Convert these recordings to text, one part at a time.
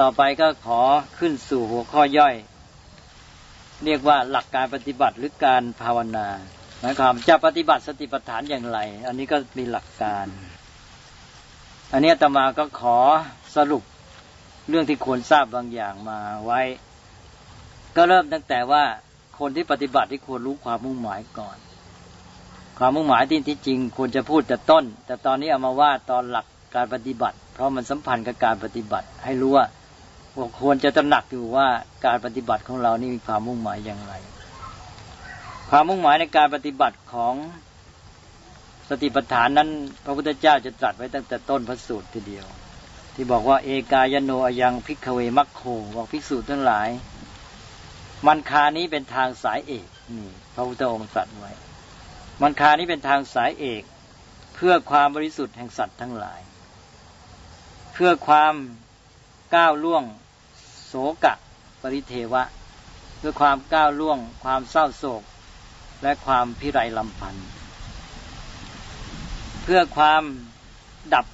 ต่อไปก็ขอขึ้นสู่หัวข้อย่อย เรียกว่าหลักการปฏิบัติหรือการภาวนาหมายความจะปฏิบัติสติปัฏฐานอย่างไร อันนี้ก็มีหลักการ อันนี้ตมาก็ขอสรุปเรื่องที่ควรทราบบางอย่างมาไว้ ก็เริ่มตั้งแต่ว่าคนที่ปฏิบัติที่ควรรู้ความมุ่งหมายก่อน ความมุ่งหมายที่ที่จริงควรจะพูดแต่ต้น แต่ตอนนี้เอามาว่าตอนหลักการปฏิบัติ เพราะมันสัมพันธ์กับการปฏิบัติ ให้รู้ว่า ควรจะตระหนักอยู่ว่าการปฏิบัติของเรานี่มีความมุ่งหมายอย่างไร ความมุ่งหมายในการปฏิบัติของสติปัฏฐานนั้น พระพุทธเจ้าจะตรัสไว้ตั้งแต่ต้นพระสูตรทีเดียว ที่บอกว่าเอกายโนอยังพิกเวมัคโคบอกภิกษุทั้งหลาย มันคานี้เป็นทางสายเอกนี่พระพุทธองค์ตรัสไว้ มันคานี้เป็นทางสายเอกเพื่อความบริสุทธิ์แห่งสัตว์ทั้งหลาย เพื่อความก้าวล่วง กะ ปริเทวะเพื่อความก้าวล่วง ความเศร้าโศก และความพิไรลำพันธ์เพื่อความดับ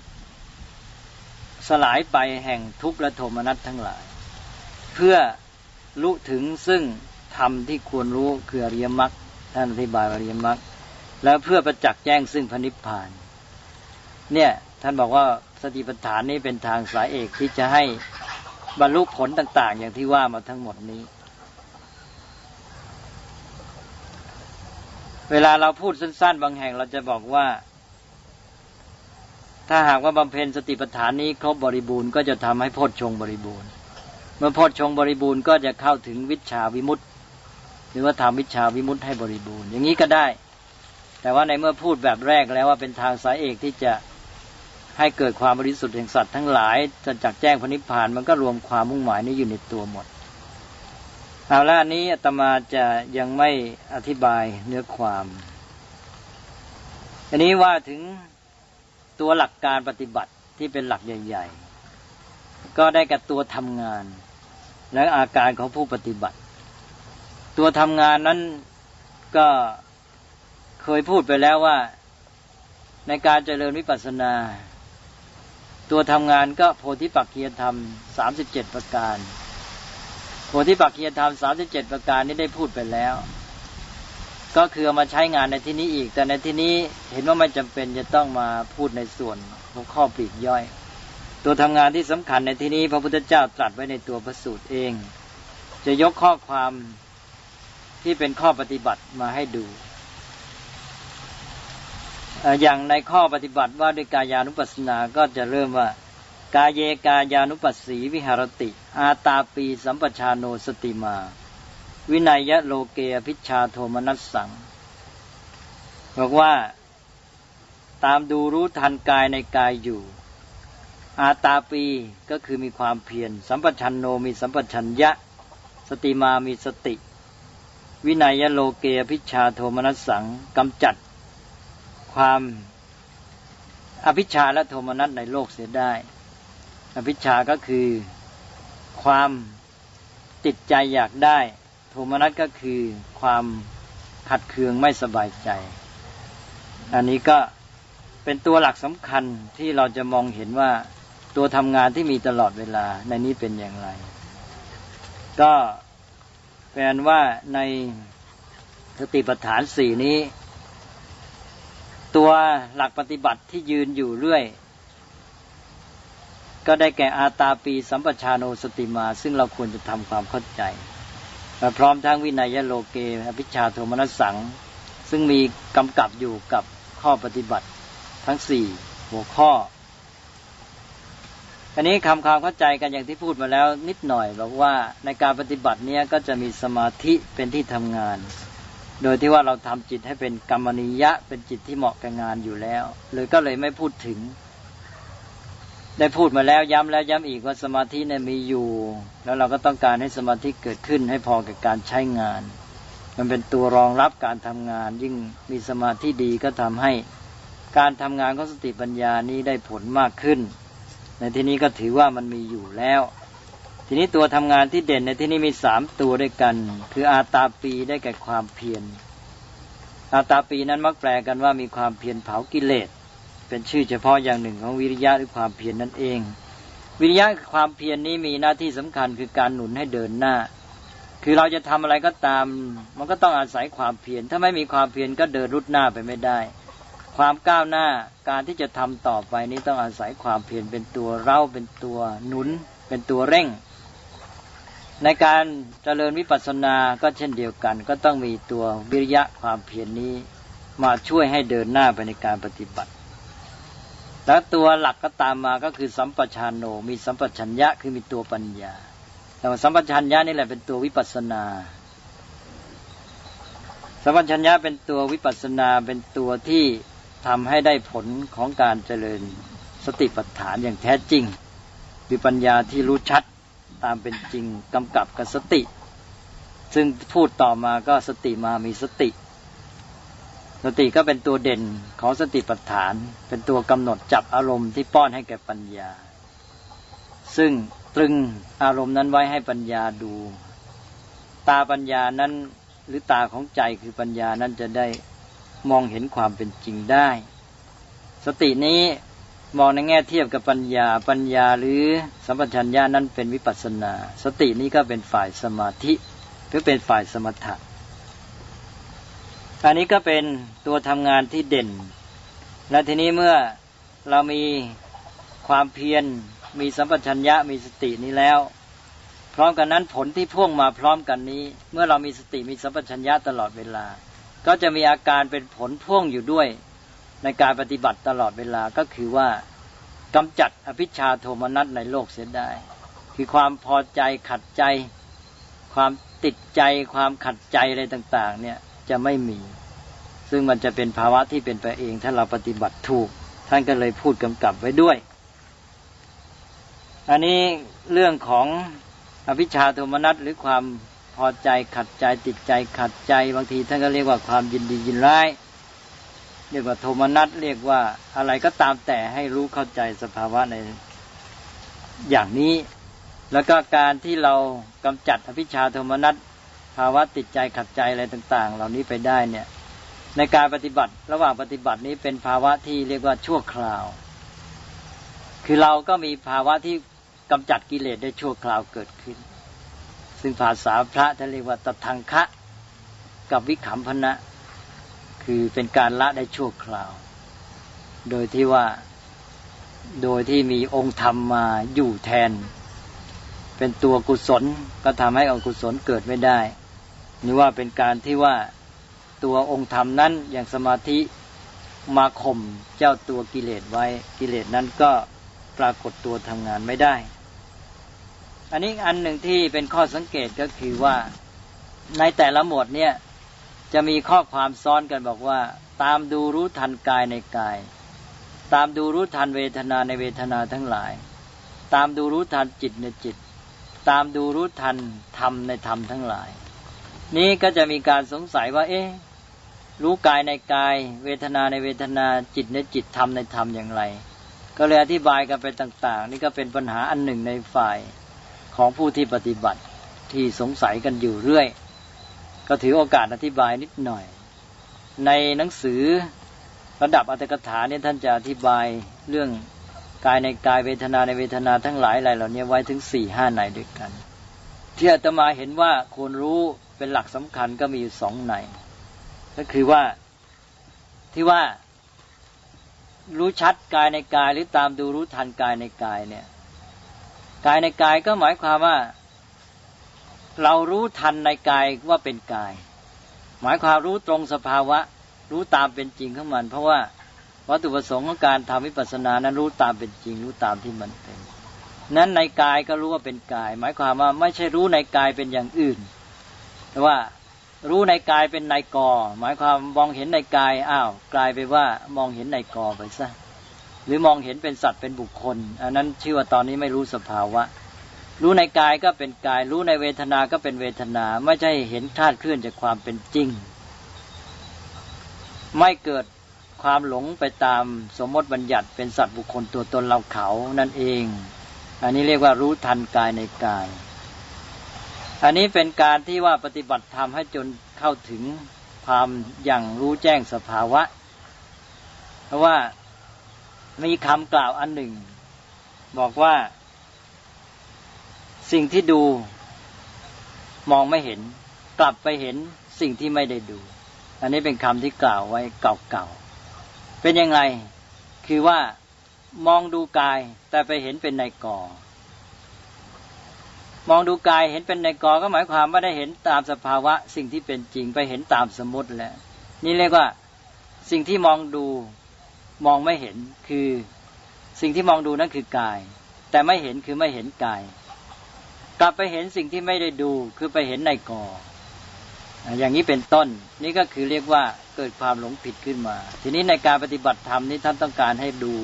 สลายไปแห่งทุกข์และโทมนัสทั้งหลาย เพื่อรู้ถึงซึ่งธรรมที่ควรรู้คืออริยมรรคท่านอธิบายอริยมรรคแล้วเพื่อประจักษ์แจ้งซึ่งพระนิพพาน เนี่ยท่านบอกว่าสติปัฏฐานนี้เป็นทางสายเอกที่จะให้ บรรลุผลต่าง ๆ อย่างที่ว่ามาทั้งหมดนี้ เวลาเราพูดสั้น ๆ บางแห่งเราจะบอกว่า ถ้าหากว่าบำเพ็ญสติปัฏฐานนี้ครบบริบูรณ์ก็จะทำให้โพชฌงบริบูรณ์ เมื่อโพชฌงบริบูรณ์ก็จะเข้าถึงวิชาวิมุตติ หรือว่าทำวิชาวิมุตติให้บริบูรณ์ อย่างนี้ก็ได้ แต่ว่าในเมื่อพูดแบบแรกแล้วว่าเป็นทางสายเอกที่จะ ให้เกิดความบริสุทธิ์แห่งสัตว์ทั้งหลายจะจักแจ้งพระนิพพานมันก็รวมความมุ่งหมายนี้อยู่ในตัวหมดเอาละอันนี้อาตมาจะยังไม่อธิบายเนื้อความ อันนี้ว่าถึงตัวหลักการปฏิบัติที่เป็นหลักใหญ่ ๆ ก็ได้กับตัวทำงาน และอาการของผู้ปฏิบัติ ตัวทำงานนั้นก็เคยพูดไปแล้วว่า ในการเจริญวิปัสสนา ตัวทำงานก็โพธิปักเคียธรรมสามสิบเจ็ดประการ โพธิปักเคียธรรมสามสิบเจ็ดประการนี้ได้พูดไปแล้ว ก็คือมาใช้งานในที่นี้อีก แต่ในที่นี้เห็นว่าไม่จำเป็นจะต้องมาพูดในส่วนของข้อปลีกย่อย ตัวทำงานที่สำคัญในที่นี้ พระพุทธเจ้าตรัสไว้ในตัวพระสูตรเอง จะยกข้อความที่เป็นข้อปฏิบัติมาให้ดู อย่างในข้อปฏิบัติว่าด้วยกายานุปัสสนาก็จะเริ่มว่ากายเยกายานุปัสสีวิหารติ อาตาปีสัมปชาโนสติมา วินัยยะโลเกอภิชาโทมนัสสังบอกว่า ตามดูรู้ทันกายในกายอยู่ อาตาปีก็คือมีความเพียรสัมปชันโนมีสัมปชัญญะ สติมามีสติ วินัยยะโลเกอภิชาโทมนัสสังกำจัด ความอภิชาและโทมนัสในโลกเสียได้ อภิชาก็คือความติดใจอยากได้ โทมนัสก็คือความขัดเคืองไม่สบายใจ อันนี้ก็เป็นตัวหลักสำคัญที่เราจะมองเห็นว่าตัวทำงานที่มีตลอดเวลาในนี้เป็นอย่างไร ก็แปลว่าในสติปัฏฐานสี่นี้ ตัวหลักปฏิบัติที่ยืนอยู่เรื่อย ก็ได้แก่อาตาปีสัมปชาโนสติมา ซึ่งเราควรจะทำความเข้าใจพร้อมทั้งวินัยโลเกอภิชาโทมนัสสัง ซึ่งมีกำกับอยู่กับข้อปฏิบัติทั้งสี่หัวข้ออันนี้คำความเข้าใจกันอย่างที่พูดมาแล้วนิดหน่อยบอกว่าในการปฏิบัติเนี้ยก็จะมีสมาธิเป็นที่ทำงาน โดยที่ว่าเราทำจิตให้เป็นกรรมนิยะ เป็นจิตที่เหมาะกับงานอยู่แล้วเลยก็เลยไม่พูดถึง ได้พูดมาแล้วย้ำแล้วย้ำอีกว่าสมาธิเนี่ยมีอยู่ แล้วเราก็ต้องการให้สมาธิเกิดขึ้นให้พอกับการใช้งาน มันเป็นตัวรองรับการทำงาน ยิ่งมีสมาธิดีก็ทำให้การทำงานของสติปัญญานี้ได้ผลมากขึ้น ในที่นี้ก็ถือว่ามันมีอยู่แล้ว ทีนี้ตัวทำงานที่เด่นในที่นี้มีสามตัวด้วยกัน คืออาตาปีได้แก่ความเพียร อาตาปีนั้นมักแปลกันว่ามีความเพียรเผากิเลส เป็นชื่อเฉพาะอย่างหนึ่งของวิริยะหรือความเพียรนนั่นเอง วิริยะความเพียรนนี้มีหน้าที่สำคัญคือการหนุนให้เดินหน้า คือเราจะทำอะไรก็ตาม มันก็ต้องอาศัยความเพียร ถ้าไม่มีความเพียรก็เดินรุดหน้าไปไม่ได้ ความก้าวหน้าการที่จะทำต่อไปนี้ต้องอาศัยความเพียรเป็นตัวเร่าเป็นตัวหนุน เป็นตัวเร่ง ในการเจริญวิปัสสนาก็เช่นเดียวกัน ก็ต้องมีตัววิริยะความเพียรนนี้มาช่วยให้เดินหน้าไปในการปฏิบัติ แล้วตัวหลักก็ตามมาก็คือสัมปชานโนมีสัมปชัญญะคือมีตัวปัญญาแต่สัมปชัญญะนี่แหละเป็นตัววิปัสสนา สัมปชัญญะเป็นตัววิปัสนาเป็นตัวที่ทำให้ได้ผลของการเจริญสติปัฏฐานอย่างแท้จริงมีปัญญาที่รู้ชัด ตามเป็นจริงกำกับกับสติ ซึ่งพูดต่อมาก็สติมามีสติ สติก็เป็นตัวเด่นของสติปัฏฐาน เป็นตัวกำหนดจับอารมณ์ที่ป้อนให้แก่ปัญญา ซึ่งตรึงอารมณ์นั้นไว้ให้ปัญญาดู ตาปัญญานั้นหรือตาของใจคือปัญญานั้นจะได้มองเห็นความเป็นจริงได้ สตินี้ มองในแง่เทียบกับปัญญา ปัญญาหรือสัมปชัญญะนั้นเป็นวิปัสนา สตินี้ก็เป็นฝ่ายสมาธิหรือเป็นฝ่ายสมถะอันนี้ก็เป็นตัวทำงานที่เด่น และทีนี้เมื่อเรามีความเพียร มีสัมปชัญญะมีสตินี้แล้ว พร้อมกันนั้นผลที่พ่วงมาพร้อมกันนี้ เมื่อเรามีสติมีสัมปชัญญะตลอดเวลา ก็จะมีอาการเป็นผลพ่วงอยู่ด้วย ในการปฏิบัติตลอดเวลาก็คือว่ากำจัดอภิชาโทมนัสในโลกเสียได้ คือความพอใจขัดใจ ความติดใจความขัดใจอะไรต่าง ๆ เนี่ยจะไม่มี ซึ่งมันจะเป็นภาวะที่เป็นไปเอง ถ้าเราปฏิบัติถูก ท่านก็เลยพูดกำกับไว้ด้วย อันนี้เรื่องของอภิชาโทมนัสหรือความพอใจขัดใจติดใจขัดใจ บางทีท่านก็เรียกว่าความยินดียินร้าย เรียกว่าโทมนัสเรียกว่าอะไรก็ตามแต่ให้รู้เข้าใจสภาวะในอย่างนี้ แล้วก็การที่เรากำจัดอภิชาโทมนัสภาวะติดใจขัดใจอะไรต่าง ๆ เหล่านี้ไปได้เนี่ย ในการปฏิบัติระหว่างปฏิบัตินี้เป็นภาวะที่เรียกว่าชั่วคราว คือเราก็มีภาวะที่กำจัดกิเลสได้ชั่วคราวเกิดขึ้น ซึ่งภาษาพระท่านเรียกว่าตทังคะกับวิขำพนะ คือเป็นการละได้ชั่วคราว โดยที่ว่าโดยที่มีองค์ธรรมมาอยู่แทน เป็นตัวกุศลก็ทำให้อกุศลเกิดไม่ได้นี่ว่าเป็นการที่ว่าตัวองค์ธรรมนั้นอย่างสมาธิมาข่มเจ้าตัวกิเลสไว้กิเลสนั้นก็ปรากฏตัวทำงานไม่ได้ อันนี้อันหนึ่งที่เป็นข้อสังเกตก็คือว่าในแต่ละหมวดเนี่ย จะมีข้อความซ้อนกันบอกว่า ตามดูรู้ทันกายในกาย ตามดูรู้ทันเวทนาในเวทนาทั้งหลาย ตามดูรู้ทันจิตในจิต ตามดูรู้ทันธรรมในธรรมทั้งหลาย นี้ก็จะมีการสงสัยว่า เอ๊ะรู้กายในกาย เวทนาในเวทนาจิตในจิตธรรมในธรรมอย่างไร ก็เลยอธิบายกันไปต่าง ๆ นี่ก็เป็นปัญหาอันหนึ่งในฝ่ายของผู้ที่ปฏิบัติที่สงสัยกันอยู่เรื่อย ก็ถือโอกาสอธิบายนิดหน่อย ในหนังสือระดับอัตถกถาเนี่ยท่านจะอธิบายเรื่องกายในกายเวทนาในเวทนาทั้งหลายอะไรเหล่านี้ไว้ถึงสี่ห้าในด้วยกัน ที่อาตมาเห็นว่าควรรู้เป็นหลักสำคัญก็มีอยู่สองในก็คือว่าที่ว่า รู้ชัดกายในกายหรือตามดูรู้ทันกายในกายเนี่ย กายในกายก็หมายความว่า เรารู้ทันในกายว่าเป็นกาย หมายความรู้ตรงสภาวะ รู้ตามเป็นจริงของมัน เพราะว่าวัตถุประสงค์ของการทำวิปัสสนานั้นรู้ตามเป็นจริง รู้ตามที่มันเป็น นั้นในกายก็รู้ว่าเป็นกาย หมายความว่าไม่ใช่รู้ในกายเป็นอย่างอื่น แต่ว่ารู้ในกายเป็นในกอ หมายความมองเห็นในกายอ้าว กลายไปว่ามองเห็นในกอไปซะหรือมองเห็นเป็นสัตว์เป็นบุคคล อันนั้นชื่อว่าตอนนี้ไม่รู้สภาวะ รู้ในกายก็เป็นกาย รู้ในเวทนาก็เป็นเวทนา ไม่ใช่เห็นธาตุเคลื่อนจากความเป็นจริง ไม่เกิดความหลงไปตามสมมติบัญญัติเป็นสัตว์บุคคลตัวตนเราเขานั่นเอง อันนี้เรียกว่ารู้ทันกายในกาย อันนี้เป็นการที่ว่าปฏิบัติธรรมให้จนเข้าถึงความอย่างรู้แจ้งสภาวะ เพราะว่ามีคำกล่าวอันหนึ่งบอกว่า สิ่งที่ดูมองไม่เห็น กลับไปเห็นสิ่งที่ไม่ได้ดู อันนี้เป็นคำที่กล่าวไว้เก่าๆ เป็นยังไง คือว่ามองดูกายแต่ไปเห็นเป็นในกอ มองดูกายเห็นเป็นในกอก็หมายความว่าได้เห็นตามสภาวะ สิ่งที่เป็นจริงไปเห็นตามสมมติแล้ว นี่เรียกว่าสิ่งที่มองดูมองไม่เห็นคือสิ่งที่มองดูนั่นคือกาย แต่ไม่เห็นคือไม่เห็นกาย กลับไปเห็นสิ่งที่ไม่ได้ดูคือไปเห็นในกออย่างนี้เป็นต้น นี่ก็คือเรียกว่าเกิดความหลงผิดขึ้นมา ทีนี้ในการปฏิบัติธรรมนี้ท่านต้องการให้ดู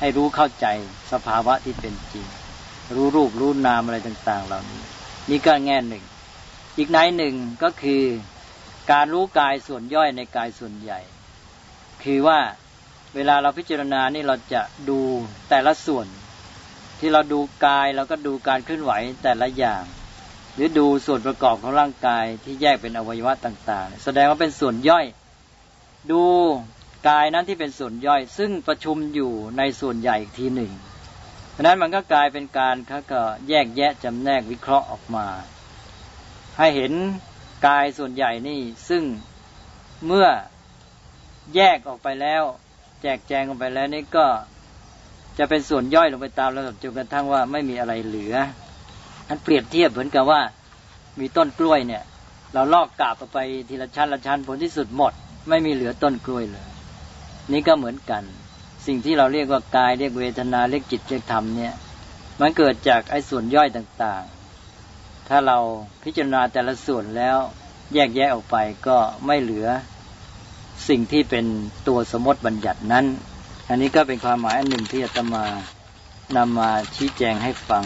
ให้รู้เข้าใจสภาวะที่เป็นจริง รู้รูปรู้นามอะไรต่าง ๆ เหล่านี้ นี่ก็แง่หนึ่ง อีกในหนึ่งก็คือการรู้กายส่วนย่อยในกายส่วนใหญ่ คือว่าเวลาเราพิจารณานี่เราจะดูแต่ละส่วน ที่เราดูกายเราก็ดูการเคลื่อนไหวแต่ละอย่าง หรือดูส่วนประกอบของร่างกายที่แยกเป็นอวัยวะต่างๆ แสดงว่าเป็นส่วนย่อย ดูกายนั้นที่เป็นส่วนย่อย ซึ่งประชุมอยู่ในส่วนใหญ่อีกทีหนึ่งเพราะนั้นมันก็กลายเป็นการเขาก็แยกแยะจำแนกวิเคราะห์ออกมา ให้เห็นกายส่วนใหญ่นี่ซึ่งเมื่อแยกออกไปแล้ว แจกแจงออกไปแล้วนี่ก็ จะเป็นส่วนย่อยลงไปตามระดับจนกระทั่งว่าไม่มีอะไรเหลืออันเปรียบเทียบเหมือนกับว่ามีต้นกล้วยเนี่ย เราลอกกาบออกไปทีละชั้นละชั้นผลที่สุดหมด ไม่มีเหลือต้นกล้วยเลย นี่ก็เหมือนกัน สิ่งที่เราเรียกว่ากายเรียกเวทนาเรียกจิตเรียกธรรมเนี่ย มันเกิดจากไอ้ส่วนย่อยต่างๆ ถ้าเราพิจารณาแต่ละส่วนแล้วแยกแยะออกไปก็ไม่เหลือสิ่งที่เป็นตัวสมมติบัญญัตินั้น อันนี้ก็เป็นความหมายอันหนึ่งที่อาตมานำมาชี้แจงให้ฟัง